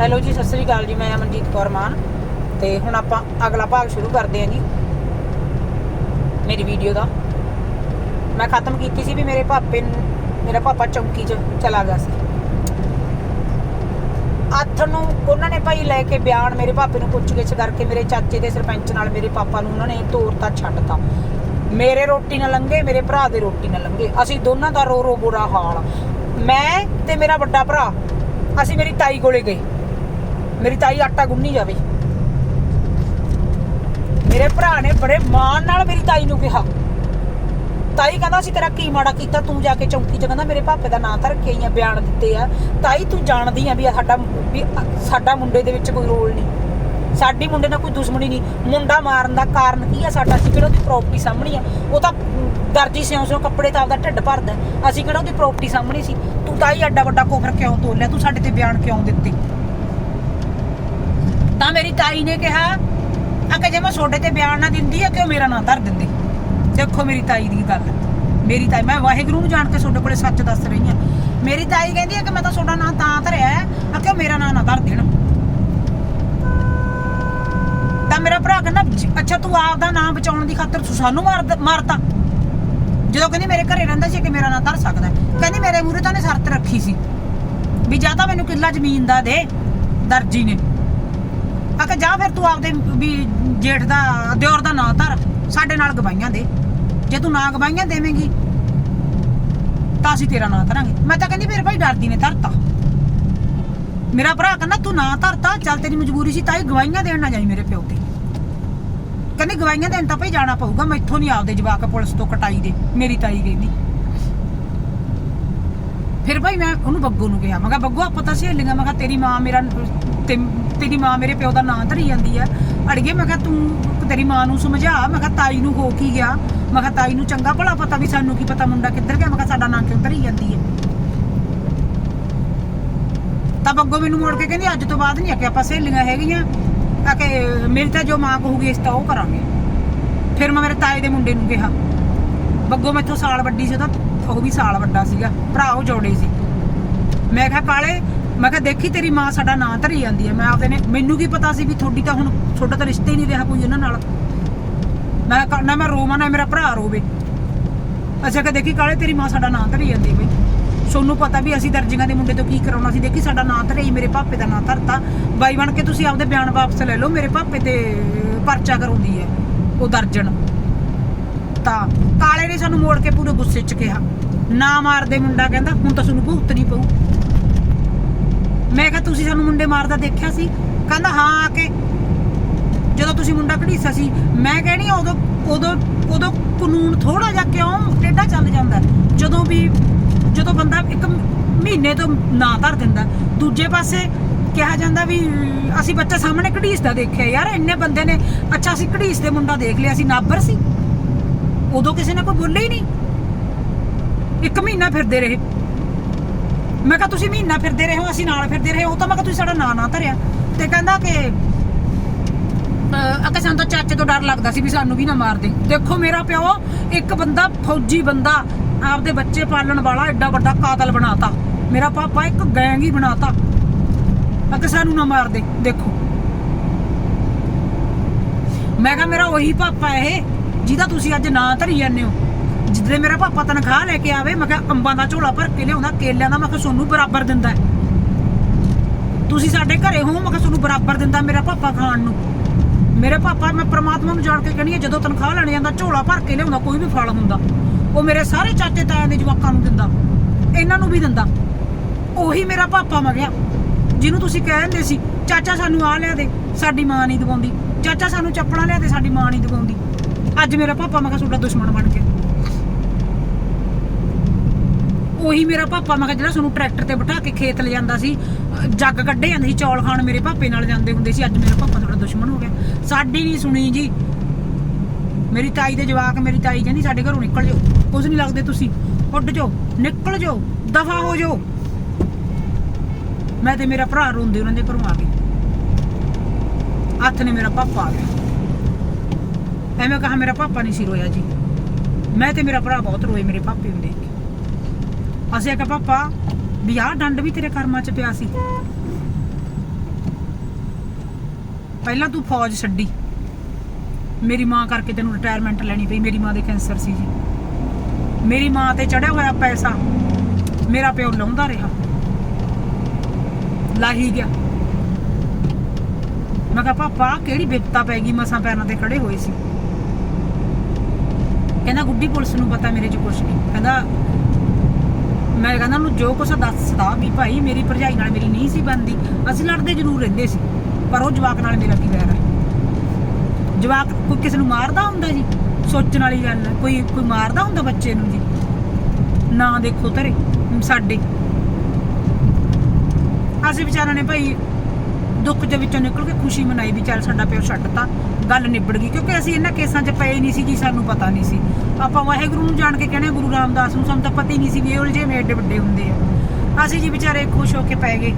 Hello ਜੀ, ਸਤਿ ਸ੍ਰੀ ਅਕਾਲ ਜੀ, ਮੈਂ ਅਮਨਜੀਤ ਕੌਰ ਮਾਨ ਤੇ ਹੁਣ ਆਪਾਂ ਅਗਲਾ ਭਾਗ ਸ਼ੁਰੂ ਕਰਦੇ ਹਾਂ ਜੀ। ਮੇਰੀ ਵੀਡੀਓ ਦਾ। ਮੈਂ ਖਤਮ ਕੀਤੀ ਸੀ ਵੀ ਮੇਰੇ ਪਾਪੇ ਨੂੰ, ਮੇਰਾ ਪਾਪਾ ਚੌਂਕੀ 'ਚ ਚਲਾ ਗਿਆ ਸੀ। ਅੱਠ ਨੂੰ ਉਹਨਾਂ ਨੇ ਭਾਈ ਲੈ ਕੇ ਬਿਆਨ ਮੇਰੇ ਪਾਪੇ ਨੂੰ ਪੁੱਛਗਿੱਛ ਕਰਕੇ ਮੇਰੇ ਚਾਚੇ ਦੇ ਸਰਪੰਚ ਨਾਲ ਮੇਰੇ ਪਾਪਾ ਨੂੰ ਉਹਨਾਂ ਨੇ ਤੋਰਤਾ, ਛੱਡਤਾ। ਮੇਰੇ ਰੋਟੀ ਨਾ ਲੰਘੇ, ਮੇਰੇ ਭਰਾ ਦੇ ਰੋਟੀ ਨਾ ਲੰਘੇ। ਅਸੀਂ ਦੋਨਾਂ ਦਾ ਰੋ ਰੋ ਬੁਰਾ ਹਾਲ ਮੈਂ ਤੇ ਮੇਰਾ ਵੱਡਾ ਭਰਾ, ਅਸੀਂ ਮੇਰੀ ਤਾਈ ਕੋਲੇ ਗਏ। ਮੇਰੀ ਤਾਈ ਆਟਾ ਗੁੰਨੀ ਜਾਵੇ। ਮੇਰੇ ਭਰਾ ਨੇ ਬੜੇ ਮਾਣ ਨਾਲ ਮੇਰੀ ਤਾਈ ਨੂੰ ਕਿਹਾ। ਤਾਈ ਕਹਿੰਦਾ ਸੀ ਤੇਰਾ ਕੀ ਮਾੜਾ ਕੀਤਾ? ਤੂੰ ਜਾ ਕੇ ਚੌਂਕੀ 'ਚ ਕਹਿੰਦਾ, ਮੇਰੇ ਪਾਪੇ ਦਾ ਨਾਂ ਤਾਂ ਰੱਖਿਆ ਹੀ ਆ ਬਿਆਨ ਦਿੱਤੇ ਆ। ਤਾਈ, ਤੂੰ ਜਾਣਦੀ ਆ ਵੀ ਸਾਡਾ ਵੀ ਸਾਡਾ ਮੁੰਡੇ ਦੇ ਵਿੱਚ ਕੋਈ ਰੋਲ ਨਹੀਂ। ਸਾਡੀ ਮੁੰਡੇ ਨਾਲ ਕੋਈ ਦੁਸ਼ਮਣੀ ਨਹੀਂ। ਮੁੰਡਾ ਮਾਰਨ ਦਾ ਕਾਰਨ ਕੀ ਆ ਸਾਡਾ? ਅਸੀਂ ਕਿਹੜਾ ਉਹਦੀ ਪ੍ਰਾਪਰਟੀ ਸਾਹਮਣੀ ਆ? ਉਹ ਤਾਂ ਦਰਜੀ ਸਿਉਂ ਸਿਉਂ ਕੱਪੜੇ ਤਾਂ ਆਪਦਾ ਢਿੱਡ ਭਰਦਾ। ਅਸੀਂ ਕਿਹੜਾ ਉਹਦੀ ਪ੍ਰਾਪਰਟੀ ਸਾਹਮਣੀ ਸੀ? ਤੂੰ ਤਾਈ, ਐਡਾ ਵੱਡਾ ਕੋਫਰ ਕਿਉਂ ਤੋਲਿਆ? ਤੂੰ ਸਾਡੇ ਤੇ ਬਿਆਨ ਕਿਉਂ ਦਿੱਤੇ? ਤਾਂ ਮੇਰੀ ਤਾਈ ਨੇ ਕਿਹਾ ਆ ਕਿ ਜੇ ਮੈਂ ਤੁਹਾਡੇ ਤੇ ਬਿਆਨ ਨਾ ਦਿੰਦੀ ਆ ਕਿ ਉਹ ਮੇਰਾ ਨਾਂ ਧਰ ਦਿੰਦੇ? ਦੇਖੋ ਮੇਰੀ ਤਾਈ ਦੀ ਗੱਲ। ਮੇਰੀ ਤਾਈ ਮੈਂ ਵਾਹਿਗੁਰੂ ਨੂੰ ਜਾਣ ਕੇ ਤੁਹਾਡੇ ਕੋਲੇ ਸੱਚ ਦੱਸ ਰਹੀ ਆ। ਮੇਰੀ ਤਾਈ ਕਹਿੰਦੀ ਆ ਕਿ ਮੈਂ ਤਾਂ ਤੁਹਾਡਾ ਨਾਂ ਤਾਂ ਧਰਿਆ ਹੈ, ਆ ਕਿ ਉਹ ਮੇਰਾ ਨਾਂ ਨਾ ਧਰ ਦੇਣ। ਤਾਂ ਮੇਰਾ ਭਰਾ ਕਹਿੰਦਾ ਅੱਛਾ ਤੂੰ ਆਪ ਦਾ ਨਾਂ ਬਚਾਉਣ ਦੀ ਖਾਤਰ ਤੂੰ ਸਾਨੂੰ ਮਾਰ ਮਾਰਤਾ। ਜਦੋਂ ਕਹਿੰਦੀ ਮੇਰੇ ਘਰੇ ਰਹਿੰਦਾ ਸੀ ਕਿ ਮੇਰਾ ਨਾਂ ਧਰ ਸਕਦਾ ਕਹਿੰਦੀ ਮੇਰੇ ਮੂਹਰੇ ਤਾਂ ਨੇ ਸ਼ਰਤ ਰੱਖੀ ਸੀ ਵੀ ਜਾਂ ਤਾਂ ਮੈਨੂੰ ਕਿੱਲਾ ਜ਼ਮੀਨ ਦਾ ਦੇ ਦਰਜੀ ਨੇ। ਆ ਜਾ ਫਿਰ ਤੂੰ ਆਪਦੇ ਵੀ ਜੇਠ ਦਾ, ਦਿਓਰ ਦਾ ਨਾਂ ਧਰ, ਸਾਡੇ ਨਾਲ ਗਵਾਈਆਂ ਦੇ। ਜੇ ਤੂੰ ਨਾ ਗਵਾਈਆਂ ਦੇਵੇਂਗੀ, ਤਾਂ ਅਸੀਂ ਤੇਰਾ ਨਾਂ ਧਰਾਂਗੇ। ਮੈਂ ਤਾਂ ਕਹਿੰਦੀ ਫਿਰ ਭਾਈ ਡਰਦੀ ਨੇ ਧਰਤਾ। ਮੇਰਾ ਭਰਾ ਕਹਿੰਦਾ, ਤੂੰ ਨਾ ਧਰਤਾ, ਚੱਲ ਤੇਰੀ ਮਜਬੂਰੀ ਸੀ ਤਾਈ ਗਵਾਈਆਂ ਦੇਣ ਨਾ ਜਾਈ ਮੇਰੇ ਪਿਓ ਤੇ। ਕਹਿੰਦੀ ਗਵਾਈਆਂ ਦੇਣ ਤਾਂ ਭਾਈ ਜਾਣਾ ਪਊਗਾ ਮੈਥੋਂ ਨਹੀਂ ਆਪਦੇ ਜਵਾਕ ਪੁਲਿਸ ਤੋਂ ਕਟਾਈ ਦੇ, ਮੇਰੀ ਤਾਈ ਕਹਿੰਦੀ ਫਿਰ ਭਾਈ ਮੈਂ ਉਹਨੂੰ ਬੱਗੂ ਨੂੰ ਕਿਹਾ, ਮੈਂ ਕਿਹਾ ਬੱਗੂ ਆਪਾਂ ਤਾਂ ਸਹੇਲੀਆਂ, ਮੈਂ ਕਿਹਾ, ਤੇਰੀ ਮਾਂ ਮੇਰਾ ਤੇ- ਤੇਰੀ ਮਾਂ ਮੇਰੇ ਪਿਓ ਦਾ ਨਾਂ ਧਰੀ ਜਾਂਦੀ ਆ। ਅੜੀਏ, ਮੈਂ ਕਿਹਾ ਤੂੰ ਤੇਰੀ ਮਾਂ ਨੂੰ ਸਮਝਾ। ਮੈਂ ਕਿਹਾ ਤਾਈ ਨੂੰ ਹੋ ਕੀ ਗਿਆ? ਮੈਂ ਕਿਹਾ ਤਾਈ ਨੂੰ ਚੰਗਾ ਭਲਾ ਪਤਾ ਵੀ ਸਾਨੂੰ ਕੀ ਪਤਾ ਮੁੰਡਾ ਕਿੱਧਰ ਗਿਆ। ਮੈਂ ਕਿਹਾ ਸਾਡਾ ਨਾਂ ਕਿਉਂ ਧਰੀ ਜਾਂਦੀ ਹੈ ਤਾਂ ਬੱਗੋ ਮੈਨੂੰ ਮੋੜ ਕੇ ਕਹਿੰਦੀ, ਅੱਜ ਤੋਂ ਬਾਅਦ ਨਹੀਂ ਆ ਕਿ ਆਪਾਂ ਸਹੇਲੀਆਂ ਹੈਗੀਆਂ। ਆ ਕਿ ਮੇਰੀ ਤਾਂ ਜੋ ਮਾਂ ਕਹੂਗੀ ਇਸ ਤਾਂ ਉਹ ਕਰਾਂਗੇ। ਫਿਰ ਮੈਂ ਮੇਰੇ ਤਾਏ ਦੇ ਮੁੰਡੇ ਨੂੰ ਕਿਹਾ। ਬੱਗੋ ਮੈਥੋਂ ਸਾਲ ਵੱਡੀ ਸੀ, ਉਹਦਾ ਉਹ ਵੀ ਸਾਲ ਵੱਡਾ ਸੀਗਾ। ਭਰਾ ਉਹ ਜੋੜੇ ਸੀ। ਮੈਂ ਕਿਹਾ, ਕਾਲੇ ਮੈਂ ਕਿਹਾ ਦੇਖੀ ਤੇਰੀ ਮਾਂ ਸਾਡਾ ਨਾਂ ਧਰੀ ਜਾਂਦੀ ਹੈ। ਮੈਂ ਆਪਦੇ ਨੇ ਮੈਨੂੰ ਕੀ ਪਤਾ ਸੀ ਵੀ ਤੁਹਾਡੀ ਤਾਂ ਹੁਣ ਤੁਹਾਡਾ ਤਾਂ ਰਿਸ਼ਤੇ ਹੀ ਨਹੀਂ ਰਿਹਾ ਕੋਈ ਉਹਨਾਂ ਨਾਲ। ਮੈਂ ਕਿਹਾ ਮੈਂ ਰੋਵਾਂ, ਨਾ ਮੇਰਾ ਭਰਾ ਰੋਵੇ। ਅੱਛਾ ਕਿ ਦੇਖੀ ਕਾਲੇ ਤੇਰੀ ਮਾਂ ਸਾਡਾ ਨਾਂ ਧਰੀ ਜਾਂਦੀ ਬਈ। ਸੋਨੂੰ ਪਤਾ ਵੀ ਅਸੀਂ ਦਰਜੀਆਂ ਦੇ ਮੁੰਡੇ ਤੋਂ ਕੀ ਕਰਾਉਣਾ ਸੀ। ਦੇਖੀ ਸਾਡਾ ਨਾਂ ਧਰੇ, ਮੇਰੇ ਪਾਪੇ ਦਾ ਨਾਂ ਧਰਤਾ। ਬਾਈ ਬਣ ਕੇ ਤੁਸੀਂ ਆਪਦੇ ਬਿਆਨ ਵਾਪਸ ਲੈ ਲਓ, ਮੇਰੇ ਪਾਪੇ ਤੇ ਪਰਚਾ ਕਰਾਉਂਦੀ ਹੈ ਉਹ ਦਰਜਨ ਤਾਂ ਕਾਲੇ ਨੇ ਸਾਨੂੰ ਮੋੜ ਕੇ ਪੂਰੇ ਗੁੱਸੇ 'ਚ ਕਿਹਾ। ਨਾ ਮਾਰਦੇ ਮੁੰਡਾ ਕਹਿੰਦਾ, ਹੁਣ ਤਾਂ ਤੁਹਾਨੂੰ ਭੁਗਤਣੀ ਪਊ। ਮੈਂ ਕਿਹਾ ਤੁਸੀਂ ਸਾਨੂੰ ਮੁੰਡੇ ਮਾਰਦਾ ਦੇਖਿਆ ਸੀ। ਕਹਿੰਦਾ, ਹਾਂ, ਆ ਕੇ। ਜਦੋਂ ਤੁਸੀਂ ਮੁੰਡਾ ਘੜੀਸਾ ਸੀ, ਮੈਂ ਕਹਿਣੀ ਉਦੋਂ ਉਦੋਂ ਉਦੋਂ ਕਾਨੂੰਨ ਥੋੜਾ ਜਿਹਾ ਕਿਉਂ ਟੇਢਾ ਚੱਲ ਜਾਂਦਾ ਜਦੋਂ ਵੀ ਜਦੋਂ ਬੰਦਾ ਇੱਕ ਮਹੀਨੇ ਤੋਂ ਨਾ ਧਰ ਦਿੰਦਾ ਦੂਜੇ ਪਾਸੇ ਕਿਹਾ ਜਾਂਦਾ ਵੀ, ਅਸੀਂ ਬੱਚਾ ਸਾਹਮਣੇ ਘੜੀਸਦਾ ਦੇਖਿਆ। ਯਾਰ, ਇੰਨੇ ਬੰਦੇ ਨੇ, ਅੱਛਾ, ਅਸੀਂ ਘੜੀਸ ਦੇ ਮੁੰਡਾ ਦੇਖ ਲਿਆ ਸੀ ਨਾਬਰ ਸੀ। ਉਦੋਂ ਕਿਸੇ ਨੇ ਕੋਈ ਬੋਲੇ ਹੀ ਨਹੀਂ। ਇੱਕ ਮਹੀਨਾ ਫਿਰਦੇ ਰਹੇ। ਮੈਂ ਕਿਹਾ, ਤੁਸੀਂ ਮਹੀਨਾ ਫਿਰਦੇ ਰਹੇ ਹੋ ਅਸੀਂ ਨਾਲ ਫਿਰਦੇ ਰਹੇ। ਉਹ ਤਾਂ ਮੈਂ ਕਿਹਾ, ਤੁਸੀਂ ਸਾਡਾ ਨਾਂ ਨਾ ਧਰਿਆ। ਤੇ ਕਹਿੰਦਾ ਕਿ ਅਕੇ ਸਾਨੂੰ ਤਾਂ ਚਾਚੇ ਤੋਂ ਡਰ ਲੱਗਦਾ ਸੀ ਵੀ ਸਾਨੂੰ ਵੀ ਨਾ ਮਾਰ ਦੇ ਦੇਖੋ ਮੇਰਾ ਪਿਓ, ਇੱਕ ਬੰਦਾ, ਫੌਜੀ ਬੰਦਾ, ਆਪਦੇ ਬੱਚੇ ਪਾਲਣ ਵਾਲਾ ਐਡਾ ਵੱਡਾ ਕਾਤਲ ਬਣਾਤਾ। ਮੇਰਾ ਪਾਪਾ ਇੱਕ ਗੈਂਗ ਹੀ ਬਣਾਤਾ। ਅਕੇ ਸਾਨੂੰ ਨਾ ਮਾਰ ਦੇ ਦੇਖੋ। ਮੈਂ ਕਿਹਾ, ਮੇਰਾ ਉਹੀ ਪਾਪਾ ਇਹ, ਜਿਹਦਾ ਤੁਸੀਂ ਅੱਜ ਨਾਂ ਧਰੀ ਜਾਂਦੇ ਹੋ। ਜਿੱਦੇ ਮੇਰਾ ਪਾਪਾ ਤਨਖਾਹ ਲੈ ਕੇ ਆਵੇ, ਮੈਂ ਕਿਹਾ ਅੰਬਾਂ ਦਾ ਝੋਲਾ ਭਰ ਕੇ ਲਿਆਉਂਦਾ, ਕੇਲਿਆਂ ਦਾ ਮੈਂ ਕਿਹਾ ਸੋਨੂੰ ਬਰਾਬਰ ਦਿੰਦਾ ਤੁਸੀਂ ਸਾਡੇ ਘਰੇ ਹੋ, ਮੈਂ ਕਿਹਾ ਤੁਹਾਨੂੰ ਬਰਾਬਰ ਦਿੰਦਾ ਮੇਰਾ ਪਾਪਾ ਖਾਣ ਨੂੰ। ਮੇਰੇ ਪਾਪਾ, ਮੈਂ ਪ੍ਰਮਾਤਮਾ ਨੂੰ ਜਾਣ ਕੇ ਕਹਿੰਦੀ ਆ ਜਦੋਂ ਤਨਖਾਹ ਲੈਣ ਜਾਂਦਾ, ਝੋਲਾ ਭਰ ਕੇ ਲਿਆਉਂਦਾ, ਕੋਈ ਵੀ ਫਲ ਹੁੰਦਾ। ਉਹ ਮੇਰੇ ਸਾਰੇ ਚਾਚੇ ਤਾਇਆਂ ਦੇ ਜਵਾਕਾਂ ਨੂੰ ਦਿੰਦਾ, ਇਹਨਾਂ ਨੂੰ ਵੀ ਦਿੰਦਾ। ਉਹੀ ਮੇਰਾ ਪਾਪਾ ਮੈਂ ਕਿਹਾ, ਜਿਹਨੂੰ ਤੁਸੀਂ ਕਹਿੰਦੇ ਸੀ, ਚਾਚਾ ਸਾਨੂੰ ਆ ਲਿਆ ਦੇ, ਸਾਡੀ ਮਾਂ ਨਹੀਂ ਦਵਾਉਂਦੀ। ਚਾਚਾ ਸਾਨੂੰ ਚੱਪਲਾਂ ਲਿਆ ਦੇ, ਸਾਡੀ ਮਾਂ ਨਹੀਂ ਦਵਾਉਂਦੀ। ਅੱਜ ਮੇਰਾ ਪਾਪਾ ਮੈਂ ਕਿਹਾ ਤੁਹਾਡਾ ਦੁਸ਼ਮਣ ਬਣ ਕੇ ਉਹੀ ਮੇਰਾ ਪਾਪਾ, ਮੈਂ ਕਿਹਾ ਜਿਹੜਾ ਸਾਨੂੰ ਟਰੈਕਟਰ ਤੇ ਬਿਠਾ ਕੇ ਖੇਤ ਲੈ ਜਾਂਦਾ ਸੀ, ਜੱਗ ਕੱਢੇ ਜਾਂਦੇ ਸੀ, ਚੌਲ ਖਾਣ ਮੇਰੇ ਪਾਪੇ ਨਾਲ ਜਾਂਦੇ ਹੁੰਦੇ ਸੀ, ਅੱਜ ਮੇਰਾ ਪਾਪਾ ਥੋੜਾ ਦੁਸ਼ਮਣ ਹੋ ਗਿਆ। ਸਾਡੀ ਨਹੀਂ ਸੁਣੀ ਜੀ। ਮੇਰੀ ਤਾਈ ਦੇ ਜਵਾਕ, ਮੇਰੀ ਤਾਈ ਕਹਿੰਦੀ, ਸਾਡੇ ਘਰੋਂ ਨਿਕਲ ਜਾਓ। ਕੁਝ ਨਹੀਂ ਲੱਗਦੇ ਤੁਸੀਂ। ਉੱਡ ਜਾਓ, ਨਿਕਲ ਜਾਓ, ਦਫਾ ਹੋ ਜਾਓ। ਮੈਂ ਤੇ ਮੇਰਾ ਭਰਾ ਰੋਂਦੇ ਉਹਨਾਂ ਦੇ ਘਰੋਂ ਆ ਗਏ। ਹੱਥ ਨੇ ਮੇਰਾ ਪਾਪਾ ਆ ਗਿਆ। ਐਵੇਂ ਕਹਾ ਮੇਰਾ ਪਾਪਾ ਨਹੀਂ ਸੀ ਰੋਇਆ ਜੀ। ਮੈਂ ਤੇ ਮੇਰਾ ਭਰਾ ਬਹੁਤ ਰੋਏ ਮੇਰੇ ਪਾਪੇ ਹੁੰਦੇ। ਅਸੀਂ ਆਖਿਆ, ਪਾਪਾ, ਵੀ ਆਹ ਡੰਡ ਵੀ ਤੇਰੇ ਕਰਮਾਂ 'ਚ ਪਿਆ ਸੀ। ਪਹਿਲਾਂ ਤੂੰ ਫੌਜ ਛੱਡੀ। ਮੇਰੀ ਮਾਂ ਕਰਕੇ ਤੈਨੂੰ ਰਿਟਾਇਰਮੈਂਟ ਲੈਣੀ ਪਈ। ਮੇਰੀ ਮਾਂ ਦੇ ਕੈਂਸਰ ਸੀ ਜੀ। ਮੇਰੀ ਮਾਂ ਤੇ ਚੜਿਆ ਹੋਇਆ ਪੈਸਾ ਮੇਰਾ ਪਿਓ ਲਾਉਂਦਾ ਰਿਹਾ। ਲਾਹੀ ਗਿਆ। ਮੈਂ ਕਿਹਾ, ਪਾਪਾ, ਕਿਹੜੀ ਬਿਪਤਾ ਪੈ ਗਈ? ਮਸਾਂ ਪੈਰਾਂ ਤੇ ਖੜੇ ਹੋਏ ਸੀ। ਕਹਿੰਦਾ, ਗੁੱਡੀ ਪੁਲਿਸ ਨੂੰ ਪਤਾ ਮੇਰੇ ਚ ਕੁਛ ਨਹੀਂ। ਕਹਿੰਦਾ ਮੈਂ ਕਹਿੰਦਾ ਉਹਨੂੰ ਜੋ ਕੁਛ ਦੱਸਦਾ ਵੀ ਭਾਈ ਮੇਰੀ ਭਰਜਾਈ ਨਾਲ ਮੇਰੀ ਨਹੀਂ ਸੀ ਬਣਦੀ, ਅਸੀਂ ਲੜਦੇ ਜ਼ਰੂਰ ਰਹਿੰਦੇ ਸੀ, ਪਰ ਉਹ ਜਵਾਕ ਨਾਲ ਮੇਰਾ ਕੀ ਵੈਰ ਹੈ ਜਵਾਕ ਕੋਈ ਕਿਸੇ ਨੂੰ ਮਾਰਦਾ ਹੁੰਦਾ ਜੀ, ਸੋਚਣ ਵਾਲੀ ਗੱਲ ਹੈ ਕੋਈ ਕੋਈ ਮਾਰਦਾ ਹੁੰਦਾ ਬੱਚੇ ਨੂੰ ਜੀ। ਨਾ ਦੇਖੋ ਤੇਰੇ ਸਾਡੇ। ਅਸੀਂ ਵਿਚਾਰਾਂ ਨੇ ਭਾਈ ਦੁੱਖ ਦੇ ਵਿੱਚੋਂ ਨਿਕਲ ਕੇ ਖੁਸ਼ੀ ਮਨਾਈ ਵੀ ਚੱਲ ਸਾਡਾ ਪਿਓ ਛੱਡਤਾ, ਗੱਲ ਨਿਬੜ ਗਈ, ਕਿਉਂਕਿ ਅਸੀਂ ਇਹਨਾਂ ਕੇਸਾਂ 'ਚ ਪਏ ਨਹੀਂ ਸੀ ਜੀ, ਸਾਨੂੰ ਪਤਾ ਨਹੀਂ ਸੀ। ਆਪਾਂ ਵਾਹਿਗੁਰੂ ਨੂੰ ਜਾਣ ਕੇ ਕਹਿੰਦੇ ਗੁਰੂ ਰਾਮਦਾਸ ਨੂੰ, ਸਾਨੂੰ ਤਾਂ ਪਤਾ ਹੀ ਨਹੀਂ ਸੀ ਵੀ ਇਹ ਉਲਝੇ ਮੇ ਵੱਡੇ ਹੁੰਦੇ ਆ। ਅਸੀਂ ਜੀ ਵਿਚਾਰੇ ਖੁਸ਼ ਹੋ ਕੇ ਪੈ ਗਏ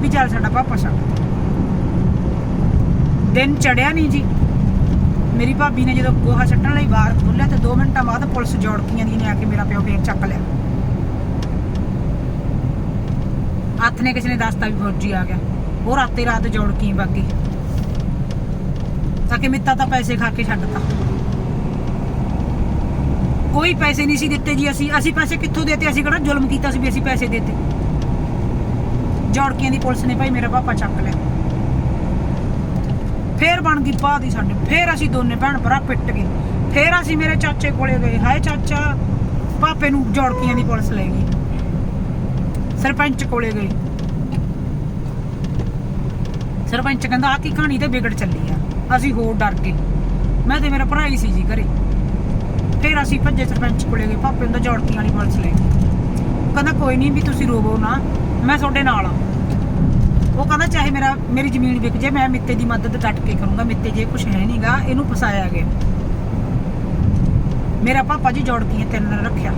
ਵੀ ਚੱਲ ਸਾਡਾ ਪਾਪਾ ਛੱਡ ਦਿਨ ਚੜਿਆ ਨਹੀਂ ਜੀ। ਮੇਰੀ ਭਾਬੀ ਨੇ ਜਦੋਂ ਗੋਹਾ ਛੱਟਣ ਲਈ ਬਾਹਰ ਖੋਲਿਆ ਤੇ 2 ਮਿੰਟਾਂ ਬਾਅਦ ਪੁਲਿਸ ਜੋੜਕੀਆਂ ਦੀ ਨੇ ਆ ਕੇ ਮੇਰਾ ਪਿਓ ਫੇਰ ਚੱਕ ਲਿਆ। ਹੱਥ ਨੇ ਕਿਸੇ ਨੇ ਦੱਸਤਾ ਵੀ ਫੌਜੀ ਆ ਗਿਆ। ਉਹ ਰਾਤੇ ਰਾਤ ਜੋੜਕੀ ਬਾਕੀ ਤਾਂ ਕਿ ਮਿੱਤਾ ਤਾਂ ਪੈਸੇ ਖਾ ਕੇ ਛੱਡਤਾ। ਕੋਈ ਪੈਸੇ ਨਹੀਂ ਸੀ ਦਿੱਤੇ ਜੀ ਅਸੀਂ। ਅਸੀਂ ਪੈਸੇ ਕਿੱਥੋਂ ਦੇਤੇ? ਅਸੀਂ ਕਿਹੜਾ ਜ਼ੁਲਮ ਕੀਤਾ ਸੀ ਵੀ ਅਸੀਂ ਪੈਸੇ ਦੇਤੇ? ਜੋੜਕੀਆਂ ਦੀ ਪੁਲਿਸ ਨੇ ਭਾਈ ਮੇਰਾ ਪਾਪਾ ਚੱਕ ਲਿਆ। ਫੇਰ ਬਣ ਗਈ ਬਾਹ ਦੀ ਸਾਡੇ। ਫੇਰ ਅਸੀਂ ਦੋਨੇ ਭੈਣ ਭਰਾ ਪਿੱਟ ਗਏ। ਫੇਰ ਅਸੀਂ ਮੇਰੇ ਚਾਚੇ ਕੋਲੇ ਗਏ। ਹਾਏ ਚਾਚਾ, ਪਾਪੇ ਨੂੰ ਜੋੜਕੀਆਂ ਦੀ ਪੁਲਿਸ ਲੈ ਗਈ। ਸਰਪੰਚ ਕੋਲੇ ਗਏ। ਸਰਪੰਚ ਕਹਿੰਦਾ ਆ ਕੀ ਕਹਾਣੀ ਤੇ ਵਿਗੜ ਚੱਲੀ ਆ? ਅਸੀਂ ਹੋਰ ਡਰ ਗਏ। ਮੈਂ ਤੇ ਮੇਰਾ ਭਰਾ ਹੀ ਸੀ ਜੀ ਘਰੇ। ਫੇਰ ਅਸੀਂ ਭੱਜੇ ਸਰਪੰਚ ਕੋਲੇ ਗਏ। ਪਾਪੇ ਨੂੰ ਤਾਂ ਜੋੜਕੀਆਂ ਵਾਲੀ ਪੁਲਿਸ ਲੈ ਉਹ ਕਹਿੰਦਾ, ਕੋਈ ਨਹੀਂ ਵੀ ਤੁਸੀਂ ਰੋਵੋ ਨਾ, ਮੈਂ ਤੁਹਾਡੇ ਨਾਲ ਆ। ਉਹ ਕਹਿੰਦਾ, ਚਾਹੇ ਮੇਰਾ, ਮੇਰੀ ਜ਼ਮੀਨ ਵਿਕ ਜੇ, ਮੈਂ ਮਿੱਤੇ ਦੀ ਮਦਦ ਡਟ ਕੇ ਕਰੂੰਗਾ। ਮਿੱਤੇ ਜੇ ਕੁਝ ਹੈ ਨਹੀਂਗਾ ਇਹਨੂੰ ਫਸਾਇਆ ਗਿਆ। ਮੇਰਾ ਪਾਪਾ ਜੀ ਜੋੜਕੀਆਂ ਤਿੰਨ ਰੱਖਿਆ।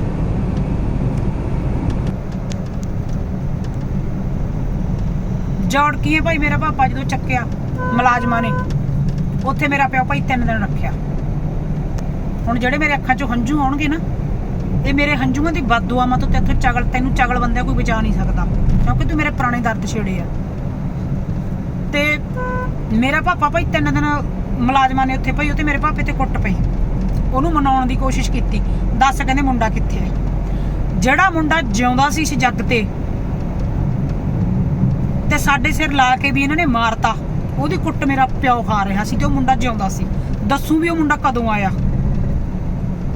ਦਿਨ ਕੀ ਹੈ ਭਾਈ? ਮੇਰਾ ਪਾਪਾ ਜਦੋਂ ਚੱਕਿਆ ਮੁਲਾਜ਼ਮਾਂ ਨੇ, ਉੱਥੇ ਮੇਰਾ ਪਿਓ ਭਾਈ ਤਿੰਨ ਦਿਨ ਰੱਖਿਆ। ਹੁਣ ਜਿਹੜੇ ਮੇਰੇ ਅੱਖਾਂ 'ਚੋਂ ਹੰਝੂ ਆਉਣਗੇ ਨਾ, ਇਹ ਮੇਰੇ ਹੰਝੂਆਂ ਦੀ ਬਦਦੁਆਵਾਂ ਤੋਂ ਤੇਥੋਂ ਚਗਲ, ਤੈਨੂੰ ਚਗਲ ਬੰਦਿਆ ਕੋਈ ਬਚਾ ਨਹੀਂ ਸਕਦਾ, ਕਿਉਂਕਿ ਤੂੰ ਮੇਰੇ ਪੁਰਾਣੇ ਦਰਦ ਛੇੜੇ ਆ। ਤੇ ਮੇਰਾ ਪਾਪਾ ਭਾਈ ਤਿੰਨ ਦਿਨ ਮੁਲਾਜ਼ਮਾਂ ਨੇ ਉੱਥੇ ਭਾਈ, ਉੱਥੇ ਮੇਰੇ ਪਾਪੇ ਤੇ ਕੁੱਟ ਪਈ। ਉਹਨੂੰ ਮਨਾਉਣ ਦੀ ਕੋਸ਼ਿਸ਼ ਕੀਤੀ। ਦੱਸ ਕਹਿੰਦੇ ਮੁੰਡਾ ਕਿੱਥੇ ਹੈ? ਜਿਹੜਾ ਮੁੰਡਾ ਜਿਉਂਦਾ ਸੀ ਇਸ ਜੱਗ ਤੇ ਤੇ ਸਾਡੇ ਸਿਰ ਲਾ ਕੇ ਵੀ ਇਹਨਾਂ ਨੇ ਮਾਰਤਾ। ਉਹਦੀ ਕੁੱਟ ਮੇਰਾ ਪਿਓ ਖਾ ਰਿਹਾ ਸੀ ਤੇ ਉਹ ਮੁੰਡਾ ਜਿਉਂਦਾ ਸੀ। ਦੱਸੂ ਵੀ ਉਹ ਮੁੰਡਾ ਕਦੋਂ ਆਇਆ?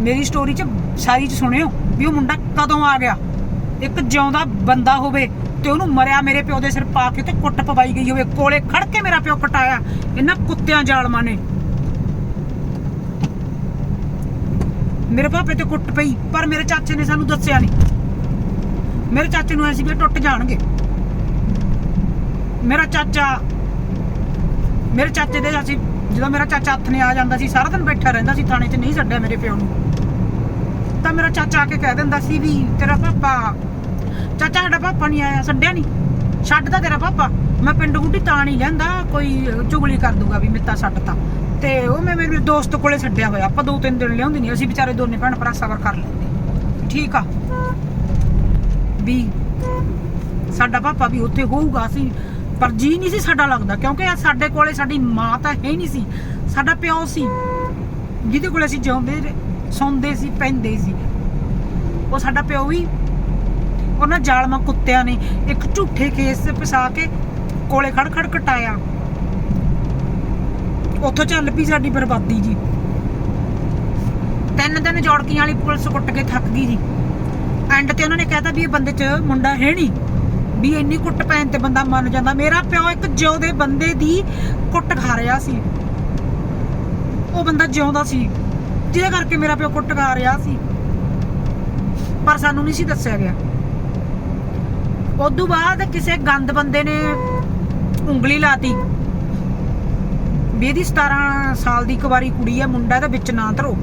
ਮੇਰੀ ਸਟੋਰੀ 'ਚ ਸਾਰੀ 'ਚ ਸੁਣਿਓ ਵੀ ਉਹ ਮੁੰਡਾ ਕਦੋਂ ਆ ਗਿਆ। ਇੱਕ ਜਿਉਂਦਾ ਬੰਦਾ ਹੋਵੇ ਤੇ ਉਹਨੂੰ ਮਰਿਆ ਮੇਰੇ ਪਿਓ ਦੇ ਸਿਰ ਪਾ ਕੇ ਤੇ ਕੁੱਟ ਪਵਾਈ ਗਈ ਹੋਵੇ, ਕੋਲੇ ਖੜ ਕੇ ਮੇਰਾ ਪਿਓ ਕਟਾਇਆ। ਇਹਨਾਂ ਕੁੱਤਿਆਂ ਜਾਲਮਾਂ ਨੇ। ਮੇਰੇ ਪਾਪੇ ਤੇ ਕੁੱਟ ਪਈ, ਪਰ ਮੇਰੇ ਚਾਚੇ ਨੇ ਸਾਨੂੰ ਦੱਸਿਆ ਨਹੀਂ। ਮੇਰੇ ਚਾਚੇ ਨੂੰ ਐਸੀ ਵੀ ਟੁੱਟ ਜਾਣਗੇ। ਮੇਰਾ ਚਾਚਾ, ਮੇਰੇ ਚਾਚੇ ਦੇ ਅਸੀਂ, ਜਦੋਂ ਮੇਰਾ ਚਾਚਾ ਹੱਥ ਨੇ ਆ ਜਾਂਦਾ ਸੀ, ਸਾਰਾ ਦਿਨ ਬੈਠਾ ਰਹਿੰਦਾ ਸੀ, ਥਾਣੇ 'ਚ ਨਹੀਂ ਛੱਡਿਆ ਮੇਰੇ ਪਿਓ ਨੂੰ। ਤਾਂ ਮੇਰਾ ਚਾਚਾ ਆ ਕੇ ਕਹਿ ਦਿੰਦਾ ਸੀ ਵੀ ਤੇਰਾ ਪਾਪਾ, ਚਾਚਾ ਸਾਡਾ ਪਾਪਾ ਨਹੀਂ ਆਇਆ, ਛੱਡਿਆ ਨਹੀਂ। ਛੱਡਦਾ ਤੇਰਾ ਪਾਪਾ। ਮੈਂ ਪਿੰਡ ਗੁੱਡੀ ਤਾਂ ਨਹੀਂ ਜਾਂਦਾ ਕੋਈ ਚੁਗਲੀ ਕਰ ਦੂਗਾ ਵੀ ਮਿੱਤਾ ਛੱਡਤਾ। ਤੇ ਉਹ ਮੈਂ ਮੇਰੇ ਦੋਸਤ ਕੋਲੇ ਛੱਡਿਆ ਹੋਇਆ। ਆਪਾਂ ਦੋ ਤਿੰਨ ਦਿਨ ਲਿਆਉਂਦੇ ਨਹੀਂ, ਅਸੀਂ ਵਿਚਾਰੇ ਦੋਨੇ ਭੈਣ ਭਰਾ ਸਬਰ ਕਰ ਲੈਂਦੇ ਠੀਕ ਆ। ਵੀ ਸਾਡਾ ਪਾਪਾ ਵੀ ਉੱਥੇ ਹੋਊਗਾ, ਅਸੀਂ ਪਰ ਜੀ ਨਹੀਂ ਸੀ ਸਾਡਾ ਲੱਗਦਾ, ਕਿਉਂਕਿ ਸਾਡੇ ਕੋਲੇ ਸਾਡੀ ਮਾਂ ਤਾਂ ਹੈ ਹੀ ਨਹੀਂ ਸੀ, ਸਾਡਾ ਪਿਓ ਸੀ। ਜਿਹਦੇ ਕੋਲ ਅਸੀਂ ਜਿਉਂਦੇ ਸੌਂਦੇ ਸੀ, ਪੈਂਦੇ ਸੀ। ਉਹ ਸਾਡਾ ਪਿਓ ਵੀ, ਉਹਨਾਂ ਜਾਲਮਾ ਕੁੱਤਿਆਂ ਨੇ ਇੱਕ ਝੂਠੇ ਕੇਸ ਤੇ ਫਸਾ ਕੇ ਕੋਲੇ ਖੜ ਖੜ ਕਟਾਇਆ। ਉੱਥੋਂ ਚੱਲ ਪਈ ਸਾਡੀ ਬਰਬਾਦੀ ਜੀ। ਤਿੰਨ ਦਿਨ ਜੋੜਕੀਆਂ ਵਾਲੀ ਪੁਲਿਸ ਕੁੱਟ ਕੇ ਥੱਕ ਗਈ ਜੀ। ਐਂਡ ਤੇ ਉਹਨਾਂ ਨੇ ਕਹਿਤਾ ਵੀ ਇਹ ਬੰਦੇ 'ਚ ਮੁੰਡਾ ਹੈ ਨਹੀਂ। ਵੀ ਇੰਨੀ ਕੁੱਟ ਪੈਣ ਤੇ ਬੰਦਾ ਮੰਨ ਜਾਂਦਾ। ਮੇਰਾ ਪਿਓ ਇੱਕ ਜਿਉਂਦੇ ਬੰਦੇ ਦੀ ਕੁੱਟ ਖਾ ਰਿਹਾ ਸੀ। ਉਹ ਬੰਦਾ ਜਿਉਂਦਾ ਸੀ। ਜਿਹਦੇ ਕਰਕੇ ਮੇਰਾ ਪਿਓ ਕੁੱਟ ਖਾ ਰਿਹਾ ਸੀ। ਪਰ ਸਾਨੂੰ ਨਹੀਂ ਸੀ ਦੱਸਿਆ ਗਿਆ। ਉਦੋਂ ਬਾਅਦ ਕਿਸੇ ਗੰਦ ਬੰਦੇ ਨੇ ਉਂਗਲੀ ਲਾਤੀ। ਵੀ ਇਹਦੀ 17 ਸਾਲ ਦੀ ਕੁਵਾਰੀ ਕੁੜੀ ਹੈ ਮੁੰਡਾ ਇਹਦਾ ਵਿੱਚ ਨਾ ਧਰੋ।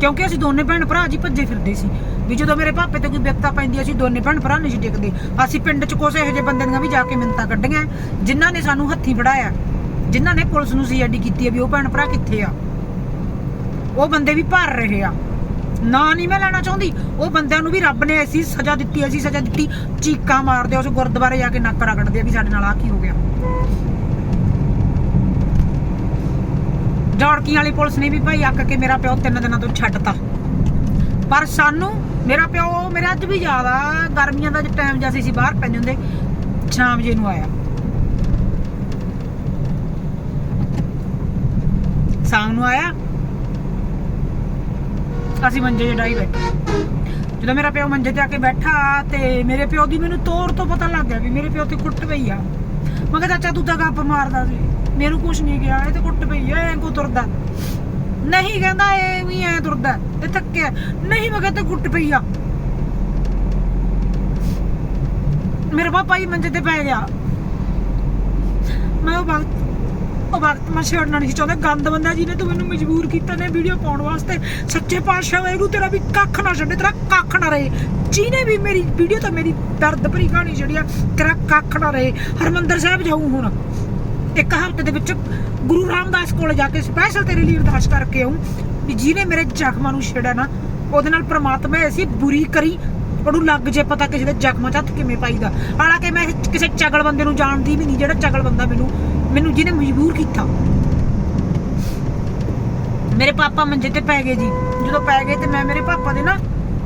ਕਿਉਂਕਿ ਅਸੀਂ ਦੋਨੇ ਭੈਣ ਭਰਾ ਜੀ ਭੱਜੇ ਫਿਰਦੇ ਸੀ। ਵੀ ਜਦੋਂ ਮੇਰੇ ਭਾਪੇ ਤੇ ਕੋਈ ਵਿਪਤਾ ਪੈਂਦੀ ਅਸੀਂ ਦੋਨੇ ਭੈਣ ਭਰਾ ਨਹੀਂ ਸੀ ਟਿਕਦੇ। ਅਸੀਂ ਪਿੰਡ 'ਚ ਕੋਸੇ ਇਹੋ ਜਿਹੇ ਬੰਦੇ ਦੀਆਂ ਵੀ ਜਾ ਕੇ ਮਿੰਤਾ ਕੱਢੀਆਂ। ਜਿਨ੍ਹਾਂ ਨੇ ਸਾਨੂੰ ਹੱਥੀ ਫੜਾਇਆ, ਜਿਨ੍ਹਾਂ ਨੇ ਪੁਲਿਸ ਨੂੰ ਸੀਆਈਡੀ ਕੀਤੀ ਹੈ ਵੀ ਉਹ ਭੈਣ ਭਰਾ ਕਿੱਥੇ ਆ? ਉਹ ਬੰਦੇ ਵੀ ਭਰ ਰਹੇ ਆ। ਨਾ ਨਹੀਂ ਮੈਂ ਲੈਣਾ ਚਾਹੁੰਦੀ। ਉਹ ਬੰਦਿਆਂ ਨੂੰ ਵੀ ਰੱਬ ਨੇ ਐਸੀ ਸਜ਼ਾ ਦਿੱਤੀ, ਐਸੀ ਸਜ਼ਾ ਦਿੱਤੀ, ਚੀਕਾਂ ਮਾਰਦੇ ਉਸ ਗੁਰਦੁਆਰੇ ਜਾ ਕੇ ਨੱਕ ਰਗੜਦੇ ਆ ਵੀ ਸਾਡੇ ਨਾਲ ਆ ਕੀ ਹੋ ਗਿਆ। ਜੌੜਕੀਆਂ ਵਾਲੀ ਪੁਲਿਸ ਨੇ ਵੀ ਭਾਈ ਅੱਕ ਕੇ ਮੇਰਾ ਪਿਓ ਤਿੰਨ ਦਿਨਾਂ ਤੋਂ ਛੱਡਤਾ। ਪਰ ਸਾਨੂੰ ਮੇਰਾ ਪਿਓ, ਮੇਰਾ ਅੱਜ ਵੀ ਯਾਦ ਆ, ਗਰਮੀਆਂ ਦਾ ਟਾਈਮ ਜਿਹਾ ਸੀ, ਅਸੀਂ ਬਾਹਰ ਪੈਂਦੇ ਹੁੰਦੇ, ਸ਼ਾਮ ਜੇ ਨੂੰ ਆਇਆ। ਸ਼ਾਮ ਨੂੰ ਆਇਆ, ਅਸੀਂ ਮੰਜੇ ਡਾਈ ਬੈਠੇ। ਜਦੋਂ ਮੇਰਾ ਪਿਓ ਮੰਜੇ ਤੇ ਆ ਕੇ ਬੈਠਾ ਤੇ ਮੇਰੇ ਪਿਓ ਦੀ ਮੈਨੂੰ ਤੋਰ ਤੋਂ ਪਤਾ ਲੱਗ ਗਿਆ ਵੀ ਮੇਰੇ ਪਿਓ ਤੇ ਕੁੱਟ ਪਈ ਆ। ਮੈਂ ਕਿਹਾ, ਚਾਚਾ ਤੂੰ ਤਾਂ ਗੱਪ ਮਾਰਦਾ ਸੀ, ਮੈਨੂੰ ਕੁਝ ਨਹੀਂ ਗਿਆ, ਇਹ ਤੇ ਕੁੱਟ ਪਈ ਐ ਐਂ ਕੋ ਤੁਰਦਾ? ਨਹੀਂ ਕਹਿੰਦਾ ਇਹ ਵੀ ਐ ਤੁਰਦਾ ਇਹ ਥੱਕਿਆ ਨਹੀਂ, ਮੈਂ ਕਿਹਾ ਤੇ ਪਈ ਆ। ਮੇਰੇ ਪਾਪਾ ਹੀ ਮੰਜੇ ਤੇ ਪੈ ਗਿਆ। ਮੈਂ ਉਹ ਵਕਤ ਉਹ ਵਕਤ ਮੈਂ ਛੱਡਣਾ ਨਹੀਂ ਚਾਹੁੰਦਾ। ਗੰਦ ਬੰਦਾ ਜੀ ਨੇ ਤੂੰ ਮੈਨੂੰ ਮਜਬੂਰ ਕੀਤਾ ਨੇ ਵੀਡੀਓ ਪਾਉਣ ਵਾਸਤੇ। ਸੱਚੇ ਪਾਤਸ਼ਾਹ ਵਾਹਿਗੁਰੂ, ਤੇਰਾ ਵੀ ਕੱਖ ਨਾ ਛੱਡੇ, ਤੇਰਾ ਕੱਖ ਨਾ ਰਹੇ। ਜਿਹਨੇ ਵੀ ਮੇਰੀ ਵੀਡੀਓ ਤੋਂ ਮੇਰੀ ਦਰਦ ਭਰੀ ਕਹਾਣੀ ਜਿਹੜੀ ਆ, ਤੇਰਾ ਕੱਖ ਨਾ ਰਹੇ। ਹਰਮੰਦਰ ਸਾਹਿਬ ਜਾਊ ਹੁਣ। ਇੱਕ ਹਫ਼ਤੇ ਦੇ ਵਿੱਚ ਗੁਰੂ ਰਾਮਦਾਸ ਕੋਲ ਜਾ ਕੇ ਸਪੈਸ਼ਲ ਤੇਰੇ ਲਈ ਅਰਦਾਸ ਕਰਕੇ ਆਉਂ ਵੀ ਜਿਹਨੇ ਮੇਰੇ ਜ਼ਖਮਾਂ ਨੂੰ ਛੇੜਿਆ ਨਾ, ਉਹਦੇ ਨਾਲ ਪ੍ਰਮਾਤਮਾ ਐਸੀ ਬੁਰੀ ਕਰੀ, ਉਹਨੂੰ ਲੱਗ ਜੇ ਪਤਾ ਕਿਸੇ ਦੇ ਜ਼ਖਮਾਂ 'ਚ ਹੱਥ ਕਿਵੇਂ ਪਾਈਦਾ। ਹਾਲਾਂਕਿ ਮੈਂ ਕਿਸੇ ਚਗਲ ਬੰਦੇ ਨੂੰ ਜਾਣਦੀ ਵੀ ਨਹੀਂ, ਜਿਹੜਾ ਚਗਲ ਬੰਦਾ ਮੈਨੂੰ ਮੈਨੂੰ ਜਿਹਨੇ ਮਜਬੂਰ ਕੀਤਾ। ਮੇਰੇ ਪਾਪਾ ਮੰਜੇ ਤੇ ਪੈ ਗਏ ਜੀ। ਜਦੋਂ ਪੈ ਗਏ ਤੇ ਮੈਂ ਮੇਰੇ ਪਾਪਾ ਦੇ ਨਾ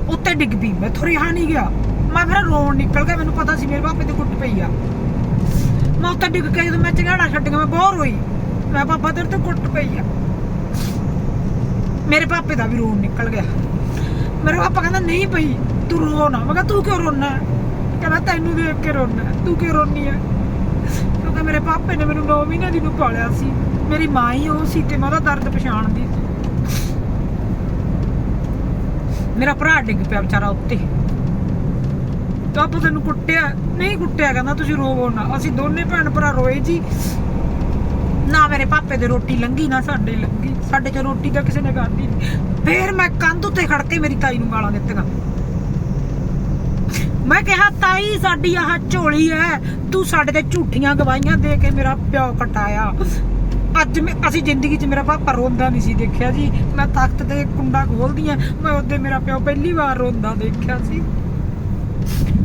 ਉੱਤੇ ਡਿੱਗ ਪਈ। ਮੈਂ ਥੋੜੀ ਹਾਂ ਨਹੀਂ ਗਿਆ। ਮੈਂ ਫਿਰ ਰੋਣ ਨਿਕਲ ਗਿਆ। ਮੈਨੂੰ ਪਤਾ ਸੀ ਮੇਰੇ ਪਾਪੇ ਤੇ ਕੁੱਟ ਪਈ ਆ। ਮੈਂ ਉੱਤੇ ਡਿੱਗ ਕੇ ਜਦੋਂ ਮੈਂ ਚੰਗਾੜਾ ਛੱਡ ਗਿਆ, ਮੈਂ ਬਹੁਤ ਰੋਈ ਮੈਂ ਪਾਪਾ ਤੇਰੇ ਤੇ ਕੁੱਟ ਪਈ ਆ। ਮੇਰੇ ਪਾਪੇ ਦਾ ਵੀ ਰੋਣ ਨਿਕਲ ਗਿਆ। ਮੇਰੇ ਪਾਪਾ ਕਹਿੰਦਾ, ਨਹੀਂ ਪਈ ਤੂੰ ਰੋ ਨਾ ਮੈਂ ਕਿਹਾ, ਤੂੰ ਕਿਉਂ ਰੋਣਾ? ਕਹਿੰਦਾ, ਤੈਨੂੰ ਦੇਖ ਕੇ ਰੋਣਾ। ਤੂੰ ਕਿਉਂ ਰੋਣੀ ਆ? ਕਿਉਂਕਿ ਮੇਰੇ ਪਾਪੇ ਨੇ ਮੈਨੂੰ 9 ਮਹੀਨੇ ਦੀ ਨੂੰ ਪਾਲਿਆ ਸੀ। ਮੇਰੀ ਮਾਂ ਹੀ ਉਹ ਸੀ ਤੇ ਮੈਂ ਉਹਦਾ ਦਰਦ ਪਛਾਣਦੀ ਸੀ। ਮੇਰਾ ਭਰਾ ਡਿੱਗ ਪਿਆ ਵਿਚਾਰਾ ਉੱਤੇ। ਪਾਪਾ ਤੈਨੂੰ ਕੁੱਟਿਆ? ਨਹੀਂ ਕੁੱਟਿਆ, ਕਹਿੰਦਾ, ਤੁਸੀਂ ਰੋਵੋ ਨਾ। ਅਸੀਂ ਦੋਨੇ ਭੈਣ ਭਰਾ ਰੋਏ ਜੀ। ਨਾ ਮੇਰੇ ਪਾਪੇ ਦੇ ਰੋਟੀ ਲੰਗੀ ਨਾ ਸਾਡੇ ਲੰਗੀ ਸਾਡੇ ਚ ਰੋਟੀ ਤਾਂ ਕਿਸੇ ਨੇ ਖਾਧੀ ਨਹੀਂ ਫੇਰ ਮੈਂ ਕੰਧ ਉੱਤੇ ਖੜ ਕੇ ਮੇਰੀ ਤਾਈ ਨੂੰ ਗਾਲਾਂ ਦਿੱਤੀਆਂ। ਮੈਂ ਕਿਹਾ, ਤਾਈ, ਸਾਡੀ ਆਹ ਝੋਲੀ ਐ। ਤੂੰ ਸਾਡੇ ਤੇ ਝੂਠੀਆਂ ਗਵਾਹੀਆਂ ਦੇ ਕੇ ਮੇਰਾ ਪਿਓ ਕਟਾਇਆ। ਅੱਜ ਮੈਂ, ਅਸੀਂ ਜ਼ਿੰਦਗੀ 'ਚ ਮੇਰਾ ਪਾਪਾ ਰੋਂਦਾ ਨਹੀਂ ਸੀ ਦੇਖਿਆ ਜੀ। ਮੈਂ ਤਖਤ ਤੇ ਕੁੰਡਾ ਖੋਲਦੀ ਆ। ਮੈਂ ਉਹਦੇ ਮੇਰਾ ਪਿਓ ਪਹਿਲੀ ਵਾਰ ਰੋਂਦਾ ਦੇਖਿਆ ਸੀ।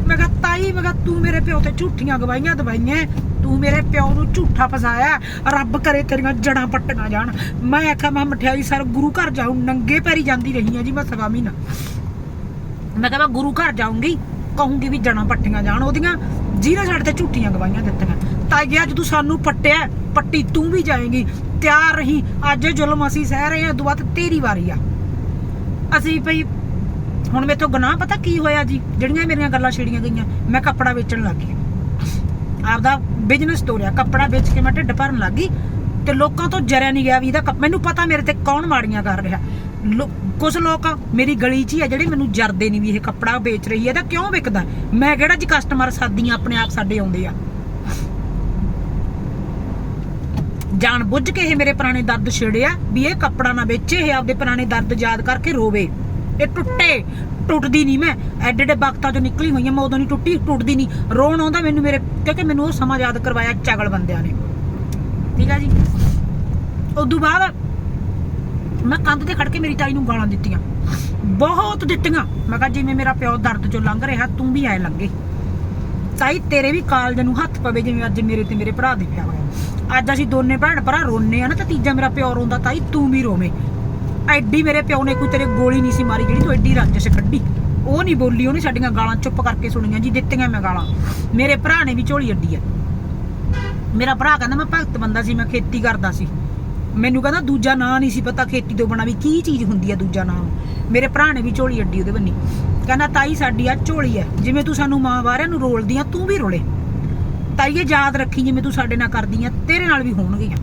ਮੈਂ ਕਿਹਾ, ਤਾਈ, ਮੈਂ ਕਿਹਾ, ਤੂੰ ਮੇਰੇ ਪਿਓ ਤੇ ਝੂਠੀਆਂ ਗਵਾਹੀਆਂ ਦਵਾਈਆਂ ਤੂੰ ਮੇਰੇ ਪਿਓ ਨੂੰ ਝੂਠਾ ਫਸਾਇਆ, ਰੱਬ ਕਰੇ ਤੇਰੀਆਂ ਜੜਾਂ ਪੱਟੀਆਂ ਜਾਣ। ਮੈਂ ਆਖਿਆ, ਮੈਂ ਮਠਿਆਈ ਸਰ, ਗੁਰੂ ਘਰ ਜਾਉਂ ਨੰਗੇ ਪੈਰੀ ਜਾਂਦੀ ਰਹੀ ਆ ਜੀ ਮੈਂ ਸਵਾ ਮਹੀਨਾ। ਮੈਂ ਕਿਹਾ, ਮੈਂ ਗੁਰੂ ਘਰ ਜਾਊਂਗੀ, ਕਹੂੰਗੀ ਵੀ ਜੜਾਂ ਪੱਟੀਆਂ ਜਾਣ, ਉਹਦੀਆਂ ਜਿਹਨੇ ਸਾਡੇ ਤੇ ਝੂਠੀਆਂ ਗਵਾਈਆਂ ਦਿੱਤੀਆਂ। ਤਾਂ ਜੇ ਅੱਜ ਤੂੰ ਸਾਨੂੰ ਪੱਟਿਆ, ਪੱਟੀ ਤੂੰ ਵੀ ਜਾਏਂਗੀ, ਤਿਆਰ ਰਹੀ। ਅੱਜ ਜ਼ੁਲਮ ਅਸੀਂ ਸਹਿ ਰਹੇ ਹਾਂ ਉਦੋਂ ਬਾਅਦ ਤੇਰੀ ਵਾਰੀ ਆ। ਅਸੀਂ ਭਈ, ਹੁਣ ਮੇਥੋਂ ਗੁਨਾਹ ਪਤਾ ਕੀ ਹੋਇਆ ਜੀ? ਜਿਹੜੀਆਂ ਮੇਰੀਆਂ ਗੱਲਾਂ ਛੇੜੀਆਂ ਗਈਆਂ, ਮੈਂ ਕੱਪੜਾ ਵੇਚਣ ਲੱਗ ਗਈ। ਆਪਦਾ ਬਿਜ਼ਨਸ ਤੋਰਿਆ ਕੱਪੜਾ ਵੇਚ ਕੇ ਮੈਂ ਢਿੱਡ ਭਰਨ ਲੱਗ ਤੇ ਲੋਕਾਂ ਤੋਂ ਜਰਿਆ ਨਹੀਂ ਗਿਆ ਵੀ ਇਹਦਾ ਮੈਨੂੰ ਪਤਾ ਮੇਰੇ ਤੇ ਕੌਣ ਮਾੜੀਆਂ ਕਰ ਰਿਹਾ। ਲੋ- ਲੋਕ ਮੇਰੀ ਗਲੀ 'ਚ ਹੀ ਆ ਜਿਹੜੇ ਮੈਨੂੰ ਜਰਦੇ ਨਹੀਂ ਵੀ ਇਹ ਕੱਪੜਾ ਵੇਚ ਰਹੀ ਹੈ ਤਾਂ ਕਿਉਂ ਵਿਕਦਾ? ਮੈਂ ਕਿਹੜਾ ਜੀ ਕਸਟਮਰ ਸਾਦੀਆਂ ਆਪਣੇ ਆਪ ਸਾਡੇ ਆਉਂਦੇ ਆ? ਜਾਣ ਬੁੱਝ ਕੇ ਇਹ ਮੇਰੇ ਪੁਰਾਣੇ ਦਰਦ ਛੇੜਿਆ ਵੀ ਇਹ ਕੱਪੜਾ ਨਾ ਵੇਚੇ, ਇਹ ਆਪਦੇ ਪੁਰਾਣੇ ਦਰਦ ਯਾਦ ਕਰਕੇ ਰੋਵੇ। ਇਹ ਟੁੱਟੇ। ਟੁੱਟਦੀ ਨਹੀਂ ਮੈਂ। ਐਡੇ ਐਡੇ ਵਕਤਾਂ ਚੋਂ ਨਿਕਲੀ ਹੋਈ ਹਾਂ ਮੈਂ ਉਦੋਂ ਨਹੀਂ ਟੁੱਟੀ, ਟੁੱਟਦੀ ਨਹੀਂ। ਰੋਣ ਆਉਂਦਾ ਮੈਨੂੰ ਮੇਰੇ, ਕਿਉਂਕਿ ਮੈਨੂੰ ਉਹ ਸਮਾਂ ਯਾਦ ਕਰਵਾਇਆ ਚਗਲ ਬੰਦਿਆਂ ਨੇ। ਠੀਕ ਆ ਜੀ? ਉਦੋਂ ਬਾਅਦ ਮੈਂ ਕੰਧ ਤੇ ਖੜ ਕੇ ਮੇਰੀ ਤਾਈ ਨੂੰ ਗਾਲਾਂ ਦਿੱਤੀਆਂ। ਬਹੁਤ ਦਿੱਤੀਆਂ। ਮੈਂ ਕਿਹਾ, ਜਿਵੇਂ ਮੇਰਾ ਪਿਓ ਦਰਦ ਚੋਂ ਲੰਘ ਰਿਹਾ, ਤੂੰ ਵੀ ਐ ਲੰਘੇ। ਤਾਈ, ਤੇਰੇ ਵੀ ਕਾਲਜ ਨੂੰ ਹੱਥ ਪਵੇ, ਜਿਵੇਂ ਅੱਜ ਮੇਰੇ ਤੇ ਮੇਰੇ ਭਰਾ ਦੇ ਪਿਆ ਹੋਇਆ ਅੱਜ ਅਸੀਂ ਦੋਨੇ ਭੈਣ ਭਰਾ ਰੋਨੇ ਆ ਨਾ, ਤੇ ਤੀਜਾ ਮੇਰਾ ਪਿਓ ਰੋਂਦਾ, ਤਾਈ, ਤੂੰ ਵੀ ਰੋਵੇਂ। ਐਡੀ ਮੇਰੇ ਪਿਓ ਨੇ ਕੋਈ ਤੇਰੇ ਗੋਲੀ ਨਹੀਂ ਸੀ ਮਾਰੀ, ਜਿਹੜੀ ਤੂੰ ਐਡੀ ਰੰਜਿਸ਼ ਕੱਢੀ। ਉਹ ਨਹੀਂ ਬੋਲੀ, ਉਹਨੇ ਸਾਡੀਆਂ ਗਾਲਾਂ ਚੁੱਪ ਕਰਕੇ ਸੁਣੀਆਂ ਜੀ, ਦਿੱਤੀਆਂ ਮੈਂ ਗਾਲਾਂ। ਮੇਰੇ ਭਰਾ ਨੇ ਵੀ ਝੋਲੀ ਅੱਡੀ ਆ। ਮੇਰਾ ਭਰਾ ਕਹਿੰਦਾ, ਮੈਂ ਭਗਤ ਬੰਦਾ ਸੀ, ਮੈਂ ਖੇਤੀ ਕਰਦਾ ਸੀ। ਮੈਨੂੰ ਕਹਿੰਦਾ, ਦੂਜਾ ਨਾਂ ਨਹੀਂ ਸੀ ਪਤਾ ਖੇਤੀ ਤੋਂ ਬਣਾ ਵੀ ਕੀ ਚੀਜ਼ ਹੁੰਦੀ ਆ ਦੂਜਾ ਨਾਂ। ਮੇਰੇ ਭਰਾ ਨੇ ਵੀ ਝੋਲੀ ਅੱਡੀ ਉਹਦੇ ਬੰਨੀ। ਕਹਿੰਦਾ, ਤਾਈ ਸਾਡੀ ਆ ਝੋਲੀ ਐ ਜਿਵੇਂ ਤੂੰ ਸਾਨੂੰ ਮਾਂ ਬਾਰਿਆਂ ਨੂੰ ਰੋਲਦੀ ਆ, ਤੂੰ ਵੀ ਰੋਲੇ। ਤਾਈ ਇਹ ਯਾਦ ਰੱਖੀ ਜਿਵੇਂ ਤੂੰ ਸਾਡੇ ਨਾਲ ਕਰਦੀ ਆ, ਤੇਰੇ ਨਾਲ ਵੀ ਹੋਣਗੀਆਂ।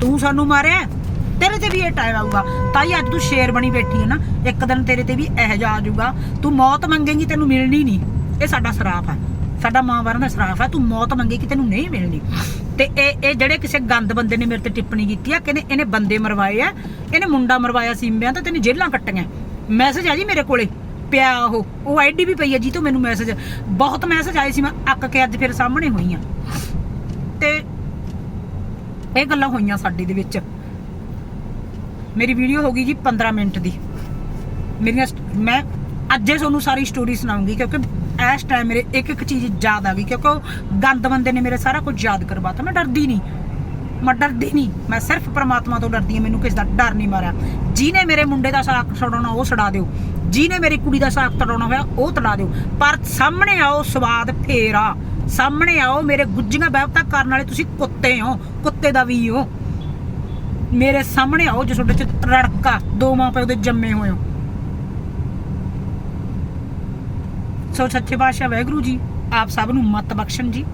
ਤੂੰ ਸਾਨੂੰ ਮਾਰਿਆ ਤੇਰੇ ਤੇ ਵੀ ਇਹ ਟਾਈਮ ਆਊਗਾ। ਤਾਈ, ਅੱਜ ਤੂੰ ਸ਼ੇਰ ਬਣੀ ਬੈਠੀ ਹੈ ਨਾ, ਇੱਕ ਦਿਨ ਤੇਰੇ ਤੇ ਵੀ ਇਹ ਜਾ ਆ ਜਾਊਗਾ। ਤੂੰ ਮੌਤ ਮੰਗੇਂਗੀ, ਤੈਨੂੰ ਮਿਲਣੀ ਨਹੀਂ। ਇਹ ਸਾਡਾ ਸਰਾਫ ਹੈ। ਸਾਡਾ ਮਾਂ ਬਾਰਾਂ ਦਾ ਸਰਾਫ ਹੈ। ਤੂੰ ਮੌਤ ਮੰਗੇਗੀ, ਤੈਨੂੰ ਨਹੀਂ ਮਿਲਣੀ। ਤੇ ਇਹ ਇਹ ਜਿਹੜੇ ਕਿਸੇ ਗੰਦ ਬੰਦੇ ਨੇ ਮੇਰੇ ਤੇ ਟਿੱਪਣੀ ਕੀਤੀ ਆ, ਕਹਿੰਦੇ ਇਹਨੇ ਬੰਦੇ ਮਰਵਾਏ ਆ, ਇਹਨੇ ਮੁੰਡਾ ਮਰਵਾਇਆ ਸਿੰਬਿਆਂ ਤੇ, ਤੈਨੂੰ ਜੇਲਾਂ ਕੱਟੀਆਂ। ਮੈਸੇਜ ਆ ਜੀ ਮੇਰੇ ਕੋਲੇ। ਪਿਆ ਉਹ। ਉਹ ਆਈਡੀ ਵੀ ਪਈ ਆ ਜੀ ਤੋਂ ਮੈਨੂੰ ਮੈਸੇਜ ਬਹੁਤ ਮੈਸੇਜ ਆਏ ਸੀ ਮੈਂ, ਅੱਕ ਕੇ ਅੱਜ ਫਿਰ ਸਾਹਮਣੇ ਹੋਈ ਆ ਤੇ ਇਹ ਗੱਲਾਂ ਹੋਈਆਂ ਸਾਡੇ ਦੇ ਵਿੱਚ। ਮੇਰੀ ਵੀਡੀਓ ਹੋ ਗਈ ਜੀ 15 ਮਿੰਟ ਦੀ। ਮੇਰੀਆਂ ਮੈਂ ਅੱਜ ਤੁਹਾਨੂੰ ਸਾਰੀ ਸਟੋਰੀ ਸੁਣਾਉਂਗੀ ਕਿਉਂਕਿ ਇਸ ਟਾਈਮ ਮੇਰੇ ਇੱਕ ਇੱਕ ਚੀਜ਼ ਯਾਦ ਆ ਗਈ ਕਿਉਂਕਿ ਉਹ ਗੰਦ ਬੰਦੇ ਨੇ ਮੇਰੇ ਸਾਰਾ ਕੁਝ ਯਾਦ ਕਰਵਾਤਾ ਮੈਂ ਡਰਦੀ ਨਹੀਂ। ਮੈਂ ਡਰਦੀ ਨਹੀਂ। ਮੈਂ ਸਿਰਫ ਪ੍ਰਮਾਤਮਾ ਤੋਂ ਡਰਦੀ ਹਾਂ। ਮੈਨੂੰ ਕਿਸੇ ਦਾ ਡਰ ਨਹੀਂ ਮਾਰਿਆ। ਜਿਹਨੇ ਮੇਰੇ ਮੁੰਡੇ ਦਾ ਸਾਕ ਛਡਾਉਣਾ, ਉਹ ਛਡਾ ਦਿਓ। ਜਿਹਨੇ ਮੇਰੀ ਕੁੜੀ ਦਾ ਸਾਕ ਤੜਾਉਣਾ ਹੋਇਆ, ਉਹ ਤੜਾ ਦਿਓ। ਪਰ ਸਾਹਮਣੇ ਆਓ ਸਵਾਦ ਫੇਰਾ। ਸਾਹਮਣੇ ਆਓ ਮੇਰੇ ਗੁੱਜੀਆਂ ਬਹਿਬਤਾ ਕਰਨ ਵਾਲੇ। ਤੁਸੀਂ ਕੁੱਤੇ ਹੋ। ਕੁੱਤੇ ਦਾ ਵੀ ਹੋ। ਮੇਰੇ ਸਾਹਮਣੇ ਆਓ ਜੋ ਤੁਹਾਡੇ ਚ ਰੜਕਾ ਦੋ ਮਾਂ ਪਿਓ ਦੇ ਜੰਮੇ ਹੋਏ ਹੋ। ਸੋ ਸੱਚੇ ਪਾਤਸ਼ਾਹ ਵਾਹਿਗੁਰੂ ਜੀ, ਆਪ ਸਭ ਨੂੰ ਮਤ ਬਖਸ਼ਣ ਜੀ।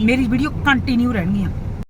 ਮੇਰੀ ਵੀਡੀਓ ਕੰਟੀਨਿਊ ਰਹਿਣਗੀਆਂ।